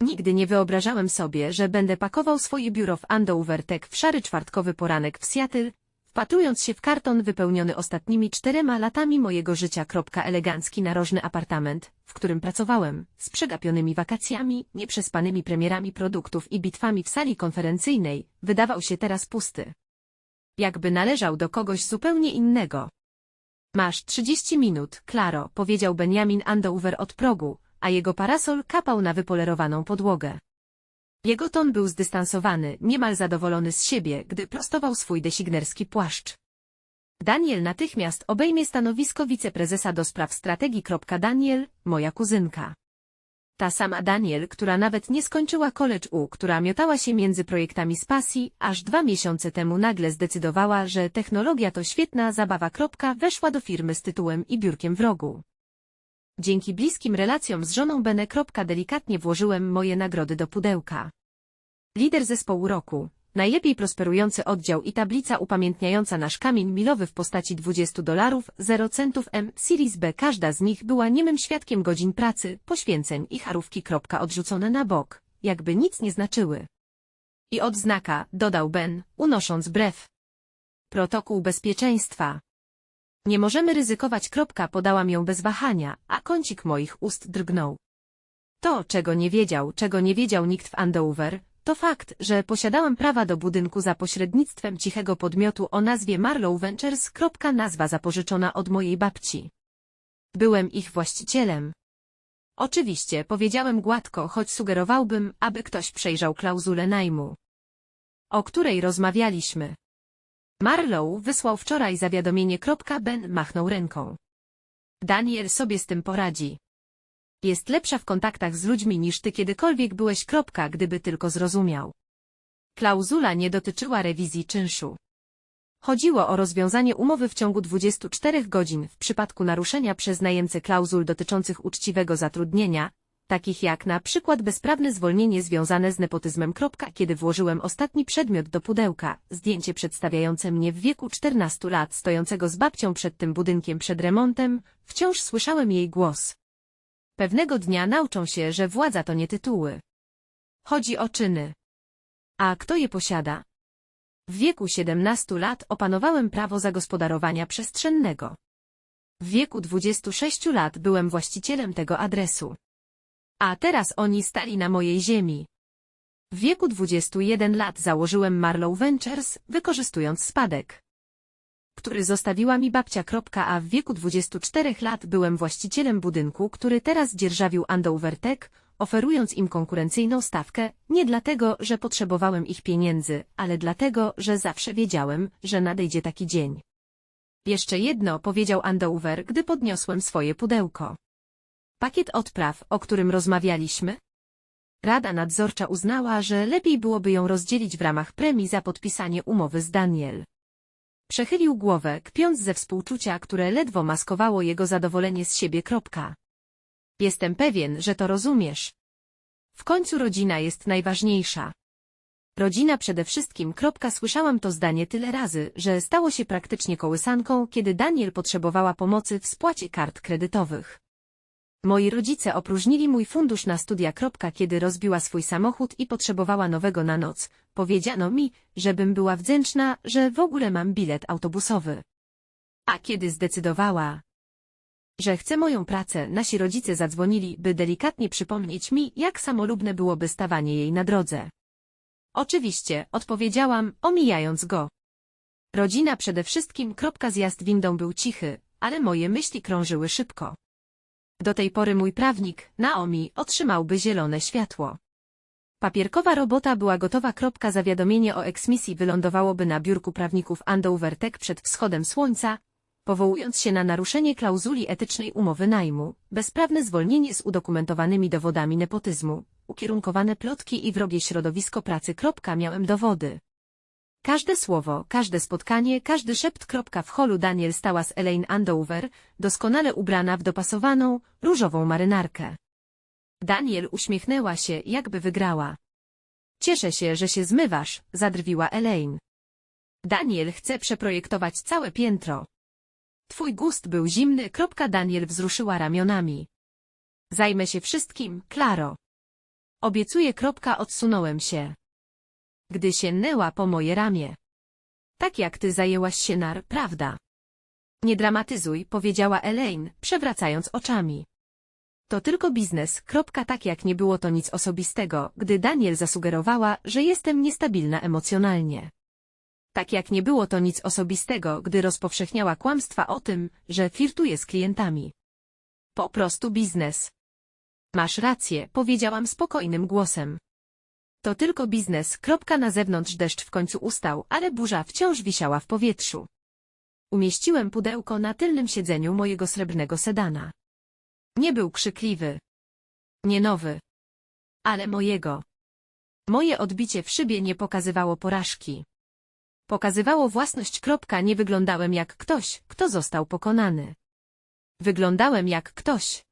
Nigdy nie wyobrażałem sobie, że będę pakował swoje biuro w Andover Tech w szary czwartkowy poranek w Seattle, wpatrując się w karton wypełniony ostatnimi czterema latami mojego życia. Elegancki narożny apartament, w którym pracowałem, z przegapionymi wakacjami, nieprzespanymi premierami produktów i bitwami w sali konferencyjnej, wydawał się teraz pusty. Jakby należał do kogoś zupełnie innego. Masz 30 minut, Klaro, powiedział Benjamin Andover od progu, a jego parasol kapał na wypolerowaną podłogę. Jego ton był zdystansowany, niemal zadowolony z siebie, gdy prostował swój designerski płaszcz. Daniel natychmiast obejmie stanowisko wiceprezesa do spraw strategii. Daniel, moja kuzynka. Ta sama Daniel, która nawet nie skończyła college U, która miotała się między projektami z pasji, aż dwa miesiące temu nagle zdecydowała, że technologia to świetna zabawa. Weszła do firmy z tytułem i biurkiem w rogu. Dzięki bliskim relacjom z żoną Bene. Delikatnie włożyłem moje nagrody do pudełka. Lider zespołu roku, najlepiej prosperujący oddział i tablica upamiętniająca nasz kamień milowy w postaci 20 dolarów, 0 centów M, Series B. Każda z nich była niemym świadkiem godzin pracy, poświęceń i charówki. Odrzucone na bok, jakby nic nie znaczyły. I odznaka, dodał Ben, unosząc brew. Protokół bezpieczeństwa. Nie możemy ryzykować. Kropka podałam ją bez wahania, a kącik moich ust drgnął. To, czego nie wiedział, czego nie wiedział nikt w Andover, to fakt, że posiadałam prawa do budynku za pośrednictwem cichego podmiotu o nazwie Marlow Ventures. Nazwa zapożyczona od mojej babci. Byłem ich właścicielem. Oczywiście, powiedziałem gładko, choć sugerowałbym, aby ktoś przejrzał klauzulę najmu. O której rozmawialiśmy. Marlow wysłał wczoraj zawiadomienie. Ben machnął ręką. Daniel sobie z tym poradzi. Jest lepsza w kontaktach z ludźmi niż ty kiedykolwiek byłeś. Gdyby tylko zrozumiał. Klauzula nie dotyczyła rewizji czynszu. Chodziło o rozwiązanie umowy w ciągu 24 godzin w przypadku naruszenia przez najemcę klauzul dotyczących uczciwego zatrudnienia, takich jak na przykład bezprawne zwolnienie związane z nepotyzmem. Kiedy włożyłem ostatni przedmiot do pudełka, zdjęcie przedstawiające mnie w wieku 14 lat stojącego z babcią przed tym budynkiem przed remontem, wciąż słyszałem jej głos. Pewnego dnia nauczą się, że władza to nie tytuły. Chodzi o czyny. A kto je posiada? W wieku 17 lat opanowałem prawo zagospodarowania przestrzennego. W wieku 26 lat byłem właścicielem tego adresu. A teraz oni stali na mojej ziemi. W wieku 21 lat założyłem Marlow Ventures, wykorzystując spadek, który zostawiła mi babcia. A w wieku 24 lat byłem właścicielem budynku, który teraz dzierżawił Andover Tech, oferując im konkurencyjną stawkę, nie dlatego, że potrzebowałem ich pieniędzy, ale dlatego, że zawsze wiedziałem, że nadejdzie taki dzień. Jeszcze jedno, powiedział Andover, gdy podniosłem swoje pudełko. Pakiet odpraw, o którym rozmawialiśmy? Rada nadzorcza uznała, że lepiej byłoby ją rozdzielić w ramach premii za podpisanie umowy z Daniel. Przechylił głowę, kpiąc ze współczucia, które ledwo maskowało jego zadowolenie z siebie. Kropka. Jestem pewien, że to rozumiesz. W końcu rodzina jest najważniejsza. Rodzina przede wszystkim. Kropka. Słyszałam to zdanie tyle razy, że stało się praktycznie kołysanką, kiedy Daniel potrzebowała pomocy w spłacie kart kredytowych. Moi rodzice opróżnili mój fundusz na studia. Kiedy rozbiła swój samochód i potrzebowała nowego na noc, powiedziano mi, żebym była wdzięczna, że w ogóle mam bilet autobusowy. A kiedy zdecydowała, że chce moją pracę, nasi rodzice zadzwonili, by delikatnie przypomnieć mi, jak samolubne byłoby stawanie jej na drodze. Oczywiście, odpowiedziałam, omijając go. Rodzina przede wszystkim. Zjazd windą był cichy, ale moje myśli krążyły szybko. Do tej pory mój prawnik, Naomi, otrzymałby zielone światło. Papierkowa robota była gotowa. Zawiadomienie o eksmisji wylądowałoby na biurku prawników Andover Tech przed wschodem słońca, powołując się na naruszenie klauzuli etycznej umowy najmu, bezprawne zwolnienie z udokumentowanymi dowodami nepotyzmu, ukierunkowane plotki i wrogie środowisko pracy. Miałem dowody. Każde słowo, każde spotkanie, każdy szept. W holu Daniel stała z Elaine Andover, doskonale ubrana w dopasowaną, różową marynarkę. Daniel uśmiechnęła się, jakby wygrała. Cieszę się, że się zmywasz, zadrwiła Elaine. Daniel chce przeprojektować całe piętro. Twój gust był zimny. Daniel wzruszyła ramionami. Zajmę się wszystkim, Klaro. Obiecuję. Odsunąłem się. Gdy sięgnęła po moje ramię. Tak jak ty zajęłaś się nar, prawda? Nie dramatyzuj, powiedziała Elaine, przewracając oczami. To tylko biznes. Kropka, tak jak nie było to nic osobistego, gdy Daniel zasugerowała, że jestem niestabilna emocjonalnie. Tak jak nie było to nic osobistego, gdy rozpowszechniała kłamstwa o tym, że flirtuje z klientami. Po prostu biznes. Masz rację, powiedziałam spokojnym głosem. To tylko biznes. Kropka na zewnątrz deszcz w końcu ustał, ale burza wciąż wisiała w powietrzu. Umieściłem pudełko na tylnym siedzeniu mojego srebrnego sedana. Nie był krzykliwy. Nie nowy. Ale mojego. Moje odbicie w szybie nie pokazywało porażki. Pokazywało własność. Kropka, nie wyglądałem jak ktoś, kto został pokonany. Wyglądałem jak ktoś.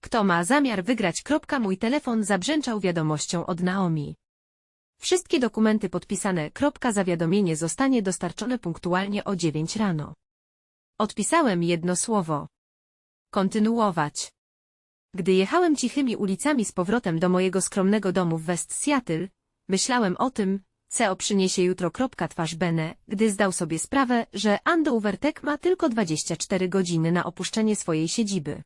Kto ma zamiar wygrać. Mój telefon zabrzęczał wiadomością od Naomi. Wszystkie dokumenty podpisane. Zawiadomienie zostanie dostarczone punktualnie o 9 rano. Odpisałem jedno słowo. Kontynuować. Gdy jechałem cichymi ulicami z powrotem do mojego skromnego domu w West Seattle, myślałem o tym, co przyniesie jutro. Twarz Bene, gdy zdał sobie sprawę, że Andovertek ma tylko 24 godziny na opuszczenie swojej siedziby.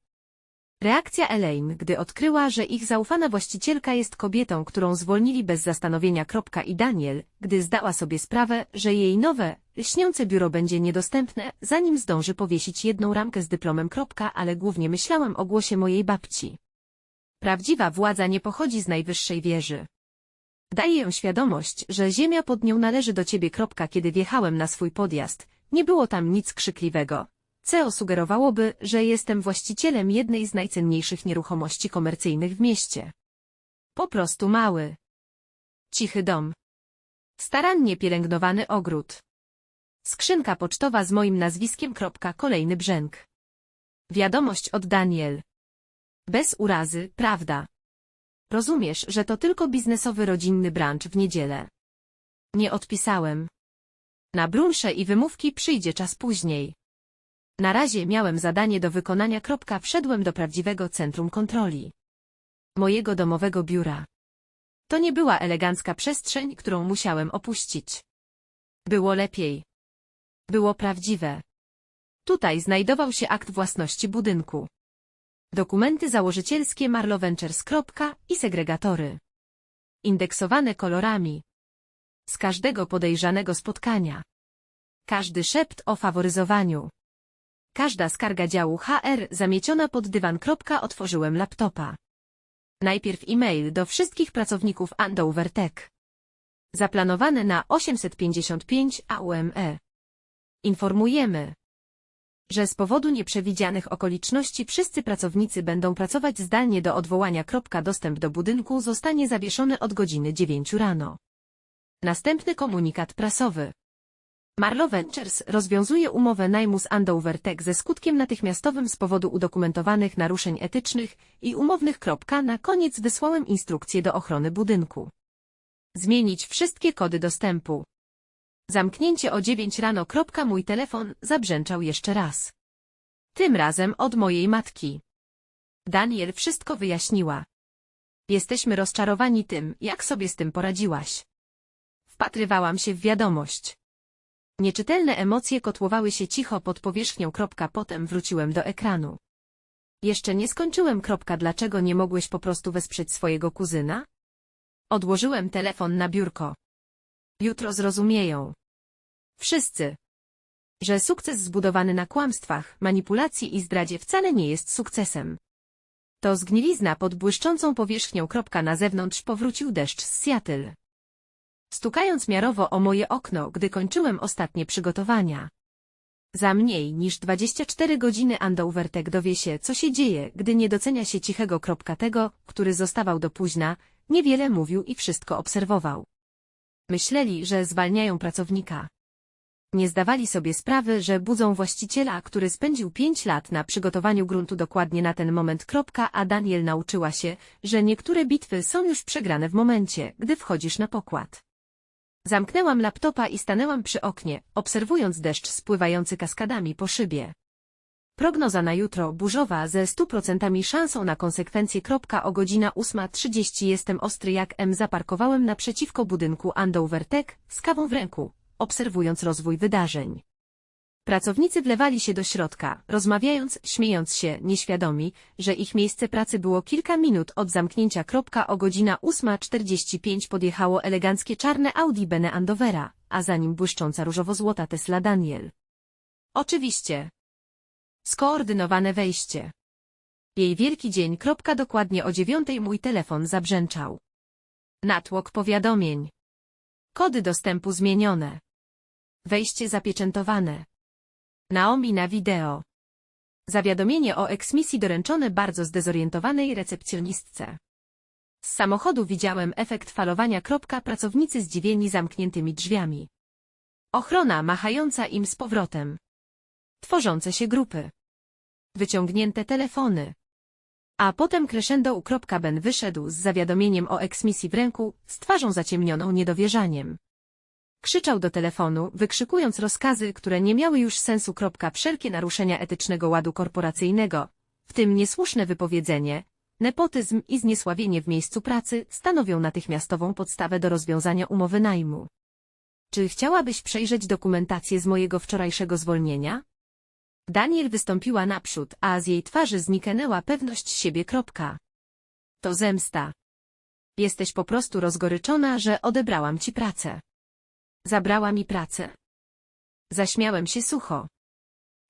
Reakcja Elaine, gdy odkryła, że ich zaufana właścicielka jest kobietą, którą zwolnili bez zastanowienia. I Daniel, gdy zdała sobie sprawę, że jej nowe, lśniące biuro będzie niedostępne, zanim zdąży powiesić jedną ramkę z dyplomem. Ale głównie myślałem o głosie mojej babci. Prawdziwa władza nie pochodzi z najwyższej wieży. Daje ją świadomość, że ziemia pod nią należy do ciebie. Kiedy wjechałem na swój podjazd, nie było tam nic krzykliwego. CEO sugerowałoby, że jestem właścicielem jednej z najcenniejszych nieruchomości komercyjnych w mieście. Po prostu mały. Cichy dom. Starannie pielęgnowany ogród. Skrzynka pocztowa z moim nazwiskiem. Kolejny brzęk. Wiadomość od Daniel. Bez urazy, prawda? Rozumiesz, że to tylko biznesowy rodzinny branch w niedzielę. Nie odpisałem. Na brunsze i wymówki przyjdzie czas później. Na razie miałem zadanie do wykonania. Wszedłem do prawdziwego centrum kontroli. Mojego domowego biura. To nie była elegancka przestrzeń, którą musiałem opuścić. Było lepiej. Było prawdziwe. Tutaj znajdował się akt własności budynku. Dokumenty założycielskie Marlow Ventures. I segregatory. Indeksowane kolorami. Z każdego podejrzanego spotkania. Każdy szept o faworyzowaniu. Każda skarga działu HR zamieciona pod dywan. Otworzyłem laptopa. Najpierw e-mail do wszystkich pracowników Andover Tech. Zaplanowane na 855 AUME. Informujemy, że z powodu nieprzewidzianych okoliczności wszyscy pracownicy będą pracować zdalnie do odwołania. Dostęp do budynku zostanie zawieszony od godziny 9 rano. Następny komunikat prasowy. Marlow Ventures rozwiązuje umowę najmu z Andover Tech ze skutkiem natychmiastowym z powodu udokumentowanych naruszeń etycznych i umownych. Na koniec wysłałem instrukcję do ochrony budynku. Zmienić wszystkie kody dostępu. Zamknięcie o 9 rano. Mój telefon zabrzęczał jeszcze raz. Tym razem od mojej matki. Daniel wszystko wyjaśniła. Jesteśmy rozczarowani tym, jak sobie z tym poradziłaś. Wpatrywałam się w wiadomość. Nieczytelne emocje kotłowały się cicho pod powierzchnią. Potem wróciłem do ekranu. Jeszcze nie skończyłem. Dlaczego nie mogłeś po prostu wesprzeć swojego kuzyna? Odłożyłem telefon na biurko. Jutro zrozumieją. Wszyscy. Że sukces zbudowany na kłamstwach, manipulacji i zdradzie wcale nie jest sukcesem. To zgnilizna pod błyszczącą powierzchnią. Na zewnątrz powrócił deszcz z Seattle stukając miarowo o moje okno, gdy kończyłem ostatnie przygotowania. Za mniej niż 24 godziny Andovertek dowie się, co się dzieje, gdy nie docenia się cichego kropka tego, który zostawał do późna, niewiele mówił i wszystko obserwował. Myśleli, że zwalniają pracownika. Nie zdawali sobie sprawy, że budzą właściciela, który spędził pięć lat na przygotowaniu gruntu dokładnie na ten moment. A Daniel nauczyła się, że niektóre bitwy są już przegrane w momencie, gdy wchodzisz na pokład. Zamknęłam laptopa i stanęłam przy oknie, obserwując deszcz spływający kaskadami po szybie. Prognoza na jutro burzowa ze 100% szansą na konsekwencje. O godzina 8.30 jestem ostry jak M. Zaparkowałem naprzeciwko budynku Andover Tech z kawą w ręku, obserwując rozwój wydarzeń. Pracownicy wlewali się do środka, rozmawiając, śmiejąc się, nieświadomi, że ich miejsce pracy było kilka minut od zamknięcia. Kropka O godzina 8.45 podjechało eleganckie czarne Audi Bene Andovera, a za nim błyszcząca różowo-złota Tesla Daniel. Oczywiście. Skoordynowane wejście. Jej wielki dzień. Kropka dokładnie o dziewiątej mój telefon zabrzęczał. Natłok powiadomień. Kody dostępu zmienione. Wejście zapieczętowane. Naomi na wideo. Zawiadomienie o eksmisji doręczone bardzo zdezorientowanej recepcjonistce. Z samochodu widziałem efekt falowania. Kropka, pracownicy zdziwieni zamkniętymi drzwiami. Ochrona machająca im z powrotem. Tworzące się grupy. Wyciągnięte telefony. A potem crescendo. Ben wyszedł z zawiadomieniem o eksmisji w ręku, z twarzą zaciemnioną niedowierzaniem. Krzyczał do telefonu, wykrzykując rozkazy, które nie miały już sensu. Wszelkie naruszenia etycznego ładu korporacyjnego, w tym niesłuszne wypowiedzenie, nepotyzm i zniesławienie w miejscu pracy stanowią natychmiastową podstawę do rozwiązania umowy najmu. Czy chciałabyś przejrzeć dokumentację z mojego wczorajszego zwolnienia? Daniel wystąpiła naprzód, a z jej twarzy zniknęła pewność siebie. Kropka. To zemsta. Jesteś po prostu rozgoryczona, że odebrałam ci pracę. Zabrała mi pracę. Zaśmiałem się sucho.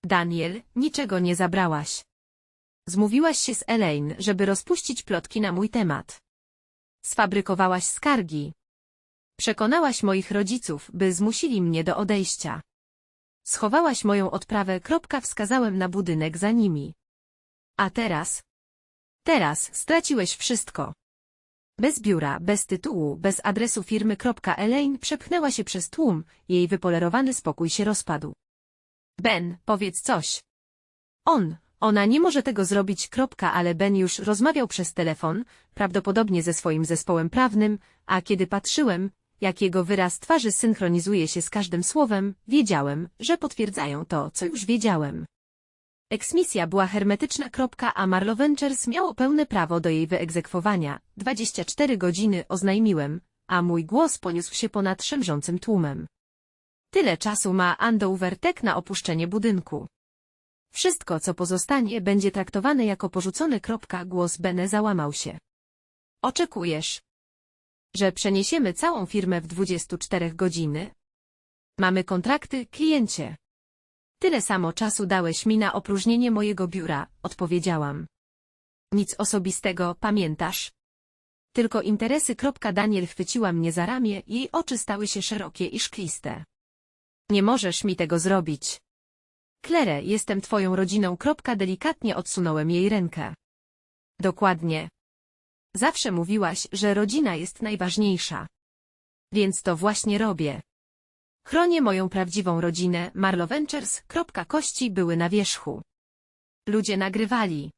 Daniel, niczego nie zabrałaś. Zmówiłaś się z Elaine, żeby rozpuścić plotki na mój temat. Sfabrykowałaś skargi. Przekonałaś moich rodziców, by zmusili mnie do odejścia. Schowałaś moją odprawę. Kropka wskazałem na budynek za nimi. A teraz? Teraz straciłeś wszystko. Bez biura, bez tytułu, bez adresu firmy. Elaine przepchnęła się przez tłum, jej wypolerowany spokój się rozpadł. Ben, powiedz coś. On, ona nie może tego zrobić. Ale Ben już rozmawiał przez telefon, prawdopodobnie ze swoim zespołem prawnym, a kiedy patrzyłem, jak jego wyraz twarzy synchronizuje się z każdym słowem, wiedziałem, że potwierdzają to, co już wiedziałem. Eksmisja była hermetyczna. A Marlow Ventures miało pełne prawo do jej wyegzekwowania. 24 godziny oznajmiłem, a mój głos poniósł się ponad szemrzącym tłumem. Tyle czasu ma Andover Tech na opuszczenie budynku. Wszystko, co pozostanie, będzie traktowane jako porzucone. Głos Bene załamał się. Oczekujesz, że przeniesiemy całą firmę w 24 godziny? Mamy kontrakty, kliencie. Tyle samo czasu dałeś mi na opróżnienie mojego biura, odpowiedziałam. Nic osobistego, pamiętasz? Tylko interesy. Daniel chwyciła mnie za ramię, jej oczy stały się szerokie i szkliste. Nie możesz mi tego zrobić. Klere, jestem twoją rodziną. Delikatnie odsunąłem jej rękę. Dokładnie. Zawsze mówiłaś, że rodzina jest najważniejsza. Więc to właśnie robię. Chronię moją prawdziwą rodzinę, Marlo Ventures, kości były na wierzchu. Ludzie nagrywali.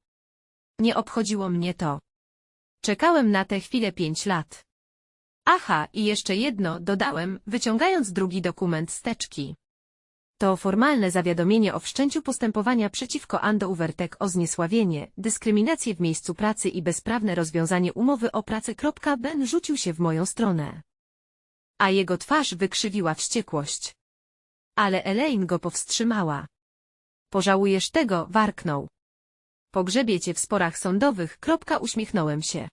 Nie obchodziło mnie to. Czekałem na tę chwilę pięć lat. Aha, i jeszcze jedno, dodałem, wyciągając drugi dokument z teczki. To formalne zawiadomienie o wszczęciu postępowania przeciwko Ando Uwertek o zniesławienie, dyskryminację w miejscu pracy i bezprawne rozwiązanie umowy o pracę. Ben rzucił się w moją stronę a jego twarz wykrzywiła wściekłość. Ale Elaine go powstrzymała. Pożałujesz tego, warknął. Pogrzebie cię w sporach sądowych, kropka uśmiechnąłem się.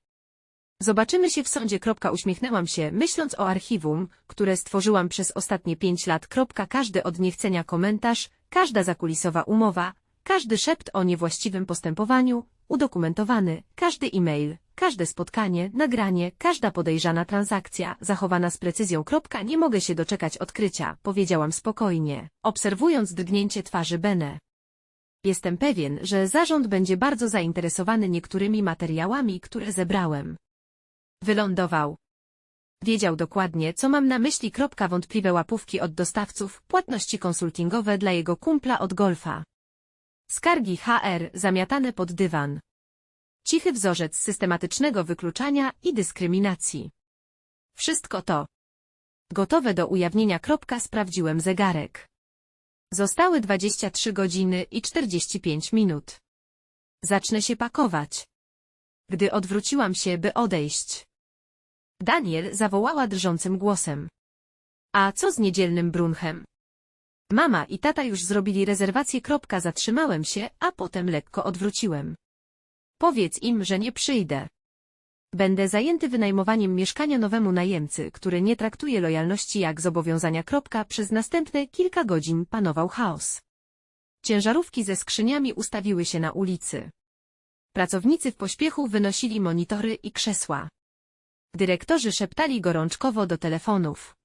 Zobaczymy się w sądzie, kropka uśmiechnęłam się, myśląc o archiwum, które stworzyłam przez ostatnie pięć lat, kropka każdy od niechcenia komentarz, każda zakulisowa umowa, każdy szept o niewłaściwym postępowaniu, udokumentowany, każdy e-mail, każde spotkanie, nagranie, każda podejrzana transakcja, zachowana z precyzją. Kropka, nie mogę się doczekać odkrycia, powiedziałam spokojnie, obserwując drgnięcie twarzy Bene. Jestem pewien, że zarząd będzie bardzo zainteresowany niektórymi materiałami, które zebrałem. Wylądował. Wiedział dokładnie, co mam na myśli. Kropka, wątpliwe łapówki od dostawców, płatności konsultingowe dla jego kumpla od golfa. Skargi HR zamiatane pod dywan. Cichy wzorzec systematycznego wykluczania i dyskryminacji. Wszystko to. Gotowe do ujawnienia. Kropka, sprawdziłem zegarek. Zostały 23 godziny i 45 minut. Zacznę się pakować. Gdy odwróciłam się, by odejść. Daniel zawołała drżącym głosem. A co z niedzielnym brunchem? Mama i tata już zrobili rezerwację. Zatrzymałem się, a potem lekko odwróciłem. Powiedz im, że nie przyjdę. Będę zajęty wynajmowaniem mieszkania nowemu najemcy, który nie traktuje lojalności jak zobowiązania. Przez następne kilka godzin panował chaos. Ciężarówki ze skrzyniami ustawiły się na ulicy. Pracownicy w pośpiechu wynosili monitory i krzesła. Dyrektorzy szeptali gorączkowo do telefonów.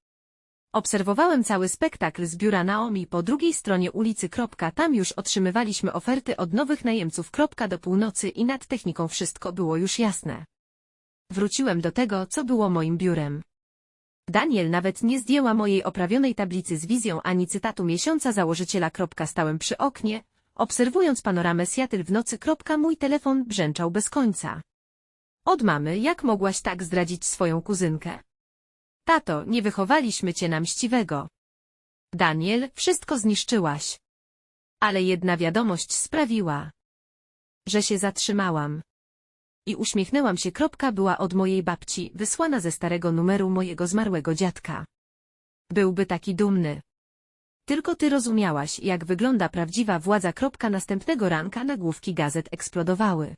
Obserwowałem cały spektakl z biura Naomi po drugiej stronie ulicy. Tam już otrzymywaliśmy oferty od nowych najemców. Do północy i nad techniką wszystko było już jasne. Wróciłem do tego, co było moim biurem. Daniel nawet nie zdjęła mojej oprawionej tablicy z wizją ani cytatu miesiąca założyciela. Stałem przy oknie, obserwując panoramę Seattle w nocy. Mój telefon brzęczał bez końca. Od mamy, jak mogłaś tak zdradzić swoją kuzynkę? Tato, nie wychowaliśmy cię na mściwego. Daniel, wszystko zniszczyłaś. Ale jedna wiadomość sprawiła, że się zatrzymałam. I uśmiechnęłam się. Kropka była od mojej babci, wysłana ze starego numeru mojego zmarłego dziadka. Byłby taki dumny. Tylko ty rozumiałaś, jak wygląda prawdziwa władza. Kropka następnego ranka nagłówki gazet eksplodowały.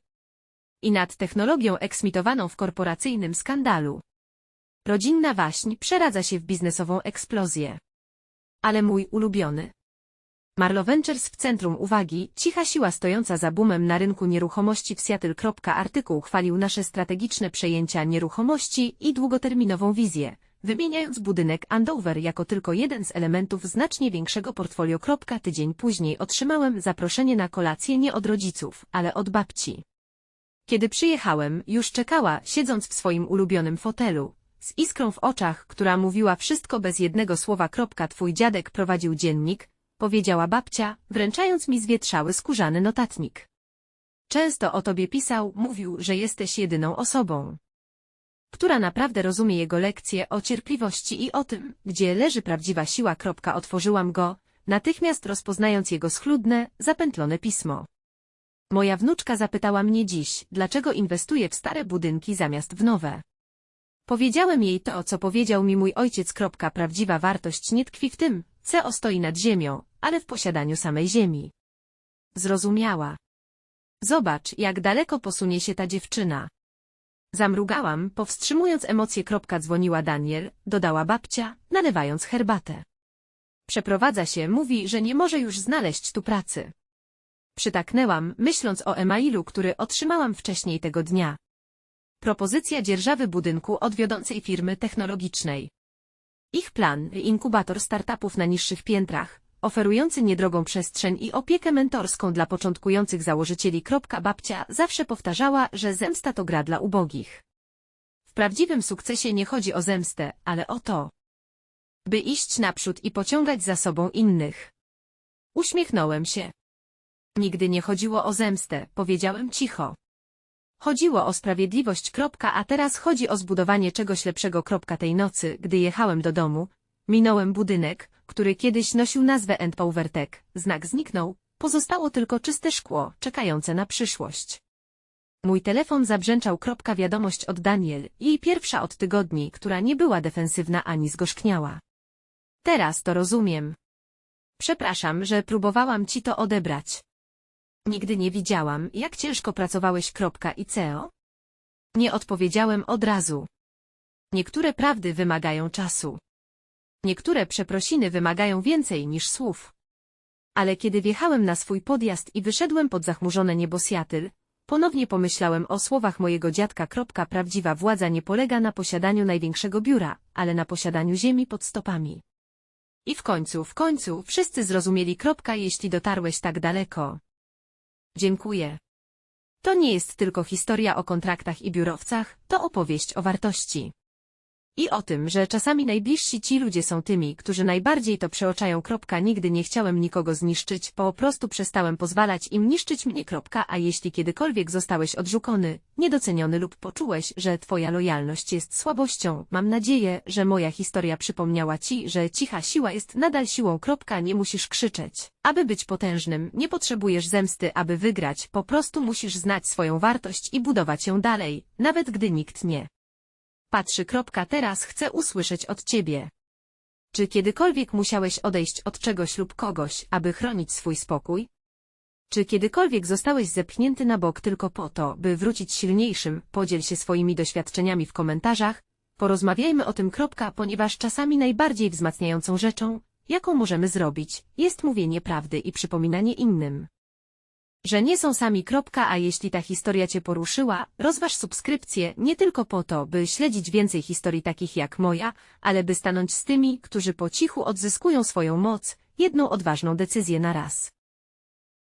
I nad technologią eksmitowaną w korporacyjnym skandalu. Rodzinna waśń przeradza się w biznesową eksplozję. Ale mój ulubiony. Marlo Ventures w centrum uwagi, cicha siła stojąca za boomem na rynku nieruchomości w Seattle. Artykuł chwalił nasze strategiczne przejęcia nieruchomości i długoterminową wizję, wymieniając budynek Andover jako tylko jeden z elementów znacznie większego portfolio. Tydzień później otrzymałem zaproszenie na kolację nie od rodziców, ale od babci. Kiedy przyjechałem, już czekała, siedząc w swoim ulubionym fotelu, z iskrą w oczach, która mówiła wszystko bez jednego słowa. Twój dziadek prowadził dziennik, powiedziała babcia, wręczając mi zwietrzały skórzany notatnik. Często o tobie pisał, mówił, że jesteś jedyną osobą, która naprawdę rozumie jego lekcje o cierpliwości i o tym, gdzie leży prawdziwa siła. Otworzyłam go, natychmiast rozpoznając jego schludne, zapętlone pismo. Moja wnuczka zapytała mnie dziś, dlaczego inwestuję w stare budynki zamiast w nowe. Powiedziałem jej to, co powiedział mi mój ojciec. Prawdziwa wartość nie tkwi w tym, co stoi nad ziemią, ale w posiadaniu samej ziemi. Zrozumiała. Zobacz, jak daleko posunie się ta dziewczyna. Zamrugałam, powstrzymując emocje. Dzwoniła Daniel, dodała babcia, nalewając herbatę. Przeprowadza się, mówi, że nie może już znaleźć tu pracy. Przytaknęłam, myśląc o emailu, który otrzymałam wcześniej tego dnia. Propozycja dzierżawy budynku od wiodącej firmy technologicznej. Ich plan, inkubator startupów na niższych piętrach, oferujący niedrogą przestrzeń i opiekę mentorską dla początkujących założycieli. Babcia zawsze powtarzała, że zemsta to gra dla ubogich. W prawdziwym sukcesie nie chodzi o zemstę, ale o to, by iść naprzód i pociągać za sobą innych. Uśmiechnąłem się. Nigdy nie chodziło o zemstę, powiedziałem cicho. Chodziło o sprawiedliwość. A teraz chodzi o zbudowanie czegoś lepszego. Tej nocy, gdy jechałem do domu, minąłem budynek, który kiedyś nosił nazwę Endpowertech. Znak zniknął, pozostało tylko czyste szkło, czekające na przyszłość. Mój telefon zabrzęczał. Wiadomość od Daniel i pierwsza od tygodni, która nie była defensywna ani zgorzkniała. Teraz to rozumiem. Przepraszam, że próbowałam ci to odebrać. Nigdy nie widziałam, jak ciężko pracowałeś. I? Nie odpowiedziałem od razu. Niektóre prawdy wymagają czasu. Niektóre przeprosiny wymagają więcej niż słów. Ale kiedy wjechałem na swój podjazd i wyszedłem pod zachmurzone niebo Seattle, ponownie pomyślałem o słowach mojego dziadka. Prawdziwa władza nie polega na posiadaniu największego biura, ale na posiadaniu ziemi pod stopami. I w końcu, w końcu, wszyscy zrozumieli. Jeśli dotarłeś tak daleko. Dziękuję. To nie jest tylko historia o kontraktach i biurowcach, to opowieść o wartości. I o tym, że czasami najbliżsi ci ludzie są tymi, którzy najbardziej to przeoczają. Kropka. Nigdy nie chciałem nikogo zniszczyć, po prostu przestałem pozwalać im niszczyć mnie. Kropka. A jeśli kiedykolwiek zostałeś odrzucony, niedoceniony lub poczułeś, że twoja lojalność jest słabością, mam nadzieję, że moja historia przypomniała ci, że cicha siła jest nadal siłą. Kropka. Nie musisz krzyczeć. Aby być potężnym, nie potrzebujesz zemsty, aby wygrać, po prostu musisz znać swoją wartość i budować ją dalej, nawet gdy nikt nie patrzy. Kropka. Teraz chcę usłyszeć od ciebie. Czy kiedykolwiek musiałeś odejść od czegoś lub kogoś, aby chronić swój spokój? Czy kiedykolwiek zostałeś zepchnięty na bok tylko po to, by wrócić silniejszym? Podziel się swoimi doświadczeniami w komentarzach. Porozmawiajmy o tym. Kropka, ponieważ czasami najbardziej wzmacniającą rzeczą, jaką możemy zrobić, jest mówienie prawdy i przypominanie innym, że nie są sami. Kropka, a jeśli ta historia Cię poruszyła, rozważ subskrypcję nie tylko po to, by śledzić więcej historii takich jak moja, ale by stanąć z tymi, którzy po cichu odzyskują swoją moc, jedną odważną decyzję na raz.